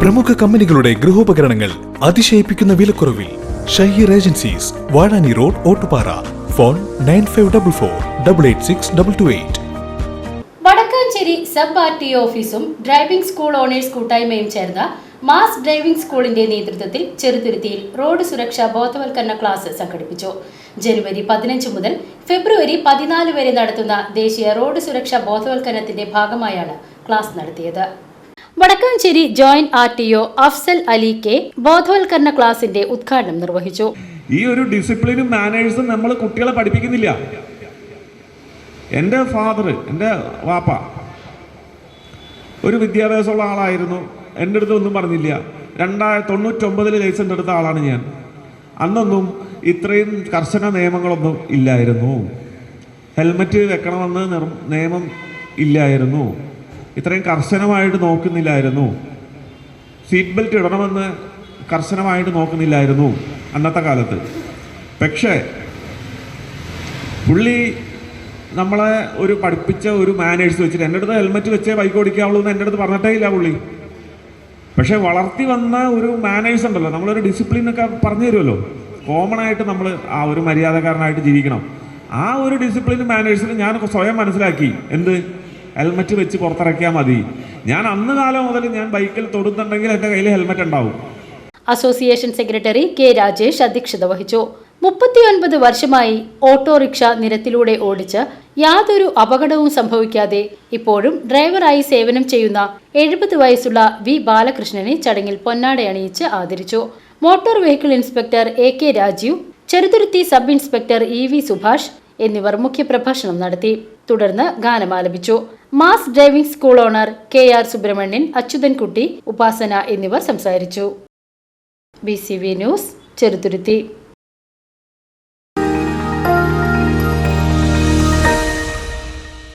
പ്രമുഖ കമ്പനികളുടെ ഗൃഹോപകരണങ്ങൾ അതിശയിപ്പിക്കുന്ന വിലക്കുറവിൽ Shaheer agencies Vazhani road Ottupara. Phone nine five double four double eight six double two eight. Vadakkanchery sub R T ഓഫീസും driving school owners കൂട്ടായ്മയും ചേർന്ന മാസ് ഡ്രൈവിംഗ് സ്കൂളിന്റെ നേതൃത്വത്തിൽ ചെറുതുരുത്തിയിൽ റോഡ് സുരക്ഷാ ബോധവൽക്കരണ ക്ലാസ് സംഘടിപ്പിച്ചു. ജനുവരി പതിനഞ്ച് മുതൽ ഫെബ്രുവരി പതിനാല് വരെ നടത്തുന്ന ദേശീയ റോഡ് സുരക്ഷാ ബോധവൽക്കരണത്തിന്റെ ഭാഗമായാണ് ക്ലാസ് നടത്തിയത്. Vadakkanchery joint R T O Afsal Ali K ബോധവൽക്കരണ ക്ലാസിന്റെ ഉദ്ഘാടനം നിർവഹിച്ചു. ഈ ഒരു ഡിസിപ്ലിനും മാനേഴ്സും നമ്മൾ കുട്ടികളെ പഠിപ്പിക്കുന്നില്ല. എന്റെ ഫാദർ എന്റെ വാപ്പ ഒരു വിദ്യാഭ്യാസമുള്ള ആളായിരുന്നു. എന്റെ അടുത്ത് ഒന്നും പറഞ്ഞില്ല. രണ്ടായിരത്തി തൊണ്ണൂറ്റൊമ്പതിൽ ലൈസൻസ് എടുത്ത ആളാണ് ഞാൻ. അന്നൊന്നും ഇത്രയും കർശന നിയമങ്ങളൊന്നും ഇല്ലായിരുന്നു. ഹെൽമറ്റ് വെക്കണമെന്ന് നിയമം ഇല്ലായിരുന്നു. ഇത്രയും കർശനമായിട്ട് നോക്കുന്നില്ലായിരുന്നു. സീറ്റ് ബെൽറ്റ് ഇടണമെന്ന് കർശനമായിട്ട് നോക്കുന്നില്ലായിരുന്നു അന്നത്തെ കാലത്ത്. പക്ഷേ പുള്ളി നമ്മളെ ഒരു പഠിപ്പിച്ച ഒരു മാനേഴ്സ് വെച്ചിട്ട് എന്റെ അടുത്ത് ഹെൽമെറ്റ് വെച്ചേ ബൈക്ക് ഓടിക്കാവുള്ളൂ എന്ന് എന്റെ അടുത്ത് പറഞ്ഞിട്ടേ ഇല്ല പുള്ളി. പക്ഷേ വളർത്തി വന്ന ഒരു മാനേഴ്സ് ഉണ്ടല്ലോ. നമ്മളൊരു ഡിസിപ്ലിനൊക്കെ പറഞ്ഞു തരുമല്ലോ. കോമൺ ആയിട്ട് നമ്മൾ ആ ഒരു മര്യാദക്കാരനായിട്ട് ജീവിക്കണം. ആ ഒരു ഡിസിപ്ലിൻ മാനേഴ്സിൽ ഞാൻ സ്വയം മനസ്സിലാക്കി. എന്ത്? ഹെൽമെറ്റ് വെച്ച് പുറത്തിറക്കിയാൽ മതി. ഞാൻ അന്ന് കാലം മുതൽ ഞാൻ ബൈക്കിൽ തൊടുന്നുണ്ടെങ്കിൽ എന്റെ കയ്യിൽ ഹെൽമെറ്റ് ഉണ്ടാവും. അസോസിയേഷൻ സെക്രട്ടറി കെ രാജേഷ് അധ്യക്ഷത വഹിച്ചു. മുപ്പത്തിയൊൻപത് വർഷമായി ഓട്ടോറിക്ഷ നിരത്തിലൂടെ ഓടിച്ച് യാതൊരു അപകടവും സംഭവിക്കാതെ ഇപ്പോഴും ഡ്രൈവറായി സേവനം ചെയ്യുന്ന എഴുപത് വയസ്സുള്ള വി ബാലകൃഷ്ണനെ ചടങ്ങിൽ പൊന്നാട അണിയിച്ച് ആദരിച്ചു. Motor vehicle inspector A K Rajeev Cheruthuruthy sub inspector E V Subhash എന്നിവർ മുഖ്യപ്രഭാഷണം നടത്തി. തുടർന്ന് ഗാനമാലപിച്ചു Mass driving school owner K R Subrahmanyan Achuthankutty Upasana എന്നിവർ സംസാരിച്ചു. B C V news Cheruthuruthy.